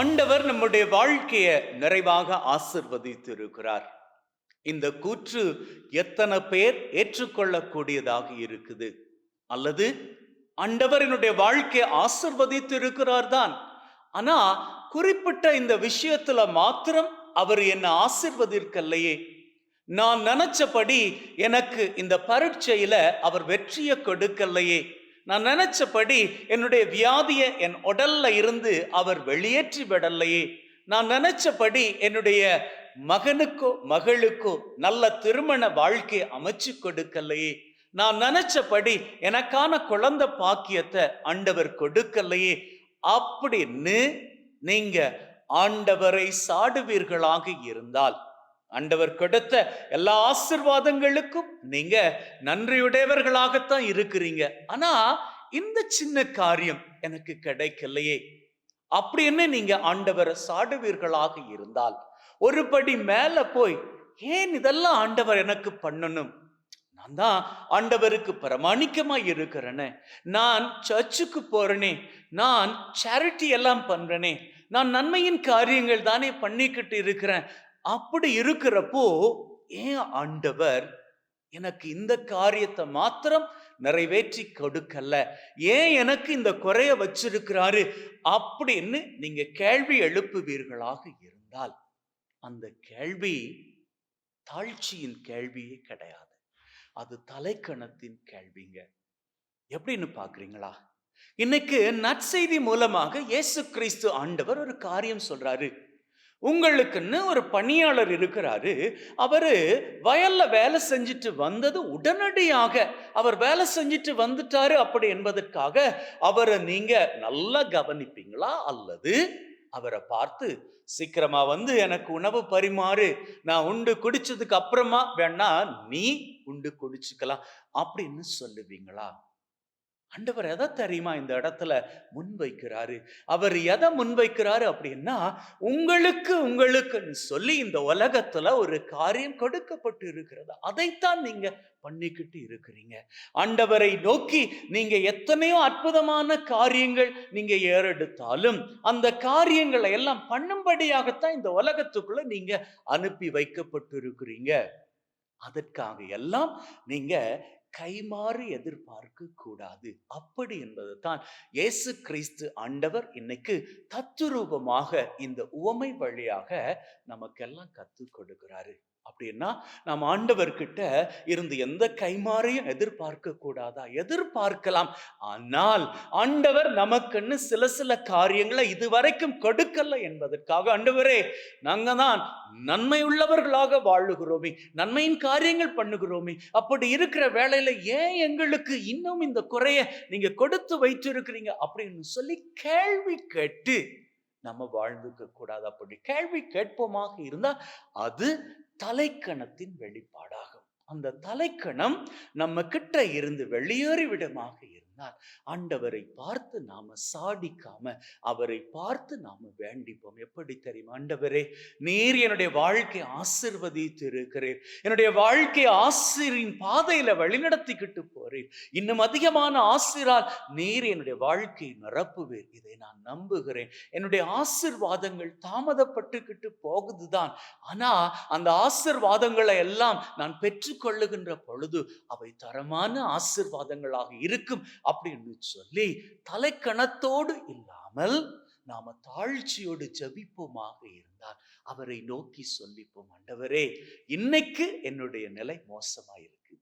ஆண்டவர் நம்முடைய வாழ்க்கையை நிறைவாக ஆசிர்வதித்து இருக்கிறார் இந்த கூற்று எத்தனை பேர் ஏற்றுக்கொள்ளக்கூடியதாக இருக்குது? அல்லது ஆண்டவர் என்னுடைய வாழ்க்கையை ஆசிர்வதித்து இருக்கிறார் தான். ஆனா குறிப்பிட்ட இந்த விஷயத்துல மாத்திரம் அவர் என்னை ஆசிர்வதிக்கலையே. நான் நினைச்சபடி எனக்கு இந்த பரீட்சையில அவர் வெற்றியை கொடுக்கலையே. நான் நினைச்சபடி என்னுடைய வியாதியை என் உடல்ல இருந்து அவர் வெளியேற்றி விடலையே. நான் நினைச்சபடி என்னுடைய மகனுக்கோ மகளுக்கோ நல்ல திருமண வாழ்க்கையை அமைச்சு கொடுக்கலையே. நான் நினைச்சபடி எனக்கான குழந்தை பாக்கியத்தை ஆண்டவர் கொடுக்கலையே. அப்படின்னு நீங்க ஆண்டவரை சாடுவீர்களாக இருந்தால் ஆண்டவர் கொடுத்த எல்லா ஆசிர்வாதங்களுக்கும் நீங்க நன்றியுடையவர்களாகத்தான் இருக்கிறீங்க. ஆனா இந்த சின்ன காரியம் எனக்கு கிடைக்கலையே. அப்படின்னு நீங்க ஆண்டவரை சாடுவீர்களாக இருந்தால்? ஒரு படி மேல போய் ஏன் இதெல்லாம் ஆண்டவர் எனக்கு பண்ணணும்? நான் தான் ஆண்டவருக்கு பிரமாணிக்கமா இருக்கிறேனே. நான் சர்ச்சுக்கு போறேனே. நான் சேரிட்டி எல்லாம் பண்றேனே. நான் நன்மையின் காரியங்கள் தானே பண்ணிக்கிட்டு இருக்கிறேன். அப்படி இருக்கிறப்போ ஏன் ஆண்டவர் எனக்கு இந்த காரியத்தை மாத்திரம் நிறைவேற்றி கொடுக்கல? ஏன் எனக்கு இந்த குறைய வச்சிருக்கிறாரு? அப்படின்னு நீங்க கேள்வி எழுப்புவீர்களாக இருந்தால் அந்த கேள்வி தாழ்ச்சியின் கேள்வியே கிடையாது. அது தலைக்கணத்தின் கேள்விங்க. எப்படின்னு பாக்குறீங்களா இன்னைக்கு நற்செய்தி மூலமாக இயேசு கிறிஸ்து ஆண்டவர் ஒரு காரியம் சொல்றாரு. உங்களுக்குன்னு ஒரு பணியாளர் இருக்கிறாரு. அவரு வயல்ல வேலை செஞ்சுட்டு வந்தது உடனடியாக. அவர் வேலை செஞ்சுட்டு வந்துட்டாரு அப்படி என்பதற்காக அவரை நீங்க நல்லா கவனிப்பீங்களா? அல்லது அவரை பார்த்து சீக்கிரமா வந்து எனக்கு உணவு பரிமாறு நான் உண்டு குடிச்சதுக்கு அப்புறமா வேணா நீ உண்டு குடிச்சுக்கலாம் அப்படின்னு சொல்லுவீங்களா? ஆண்டவர் எதை தெரியுமா இந்த இடத்துல முன்வைக்கிறாரு? அவர் எதை முன்வைக்கிறாரு அப்படின்னா உங்களுக்கு உங்களுக்குன்னு சொல்லி இந்த உலகத்துல ஒரு காரியம் கொடுக்கப்பட்டு இருக்கிறது அதைத்தான் நீங்க பண்ணிக்கிட்டு இருக்கிறீங்க. ஆண்டவரை நோக்கி நீங்க எத்தனையோ அற்புதமான காரியங்கள் நீங்க ஏறெடுத்தாலும் அந்த காரியங்களை எல்லாம் பண்ணும்படியாகத்தான் இந்த உலகத்துக்குள்ள நீங்க அனுப்பி வைக்கப்பட்டு இருக்கிறீங்க அதற்காக எல்லாம் நீங்க கைமாறு எதிர்பார்க்க கூடாது. அப்படி என்பது தான் இயேசு கிறிஸ்து ஆண்டவர் இன்னைக்கு தத்துரூபமாக இந்த உவமை வழியாக நமக்கெல்லாம் கற்றுக் கொடுக்கிறாரு. அப்படின்னா நாம் ஆண்டவர்கிட்ட இருந்து எந்த கைமாறையும் எதிர்பார்க்க கூடாதா எதிர்பார்க்கலாம். ஆனால் ஆண்டவர் நமக்குன்னு சில சில காரியங்களை இதுவரைக்கும் கொடுக்கல என்பதற்காக ஆண்டவரே நாங்க தான் நன்மை உள்ளவர்களாக வாழுகிறோமே நன்மையின் காரியங்கள் பண்ணுகிறோமே அப்படி இருக்கிற வேலையில ஏன் எங்களுக்கு இன்னும் இந்த குறைய நீங்க கொடுத்து வைத்திருக்கிறீங்க அப்படின்னு சொல்லி கேள்வி கேட்டு நம்ம வாழ்ந்துக்க கூடாது அப்படி கேள்வி கேட்போமாக இருந்தால் அது தலைக்கணத்தின் வெளிப்பாடாகும். அந்த தலைக்கணம் நம்ம கிட்ட இருந்து வெளியேறி விடமாக இருந்தால் ஆண்டவரை பார்த்து நாம சாடிக்காம அவரை பார்த்து நாம வேண்டிப்போம். எப்படி தெரியும்? ஆண்டவரே நீர் என்னுடைய வாழ்க்கை ஆசிர்வதித்து இருக்கிறீர் என்னுடைய வாழ்க்கை ஆசிரியின் பாதையில வழிநடத்திக்கிட்டு போறீர். இன்னும் அதிகமான ஆசிரால் நீர் என்னுடைய வாழ்க்கையை நிரப்புவீர். இதை நான் நம்புகிறேன். என்னுடைய ஆசிர்வாதங்கள் தாமதப்பட்டுக்கிட்டு போகுதுதான். ஆனா அந்த ஆசிர்வாதங்களை எல்லாம் நான் பெற்றுக்கொள்ளுகின்ற பொழுது அவை தரமான ஆசிர்வாதங்களாக இருக்கும். அப்படின்னு சொல்லி தலைக்கணத்தோடு இல்லாமல் நாம தாழ்ச்சியோடு ஜபிப்போமாக இருந்தால் அவரை நோக்கி சொல்லிப்போம் ஆண்டவரே இன்னைக்கு என்னுடைய நிலை மோசமாயிருக்கு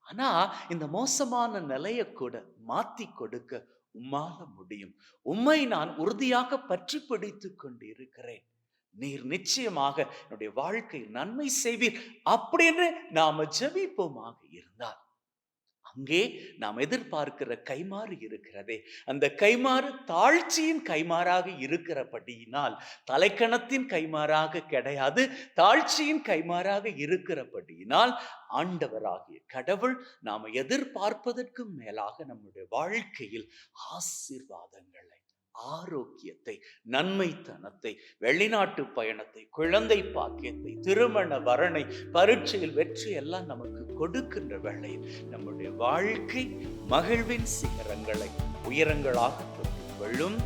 ஆனா இந்த மோசமான நிலையை கூட மாத்தி கொடுக்க உம்மால முடியும். உம்மை நான் உறுதியாக பற்றி பிடித்து கொண்டு இருக்கிறேன் நீர் நிச்சயமாக என்னுடைய வாழ்க்கை நன்மை செய்வீர் அப்படின்னு நாம ஜபிப்போமாக இருந்தால் அங்கே நாம் எதிர்பார்க்கிற கைமாறு இருக்கிறதே. அந்த கைமாறு தாழ்ச்சியின் கைமாறாக இருக்கிறபடியினால் தலைக்கணத்தின் கைமாறாக கிடையாது தாழ்ச்சியின் கைமாறாக இருக்கிறபடியினால் ஆண்டவராகிய கடவுள் நாம் எதிர்பார்ப்பதற்கும் மேலாக நம்முடைய வாழ்க்கையில் ஆசீர்வாதங்களை ஆரோக்கியத்தை நன்மைத்தனத்தை வெளிநாட்டு பயணத்தை குழந்தை பாக்கியத்தை திருமண வரணை பரீட்சையில் வெற்றி எல்லாம் நமக்கு கொடுக்கின்ற வேளையில் நம்முடைய வாழ்க்கை மகிழ்வின் சிகரங்களை உயரங்களாக தொட்டு கொள்ளும்.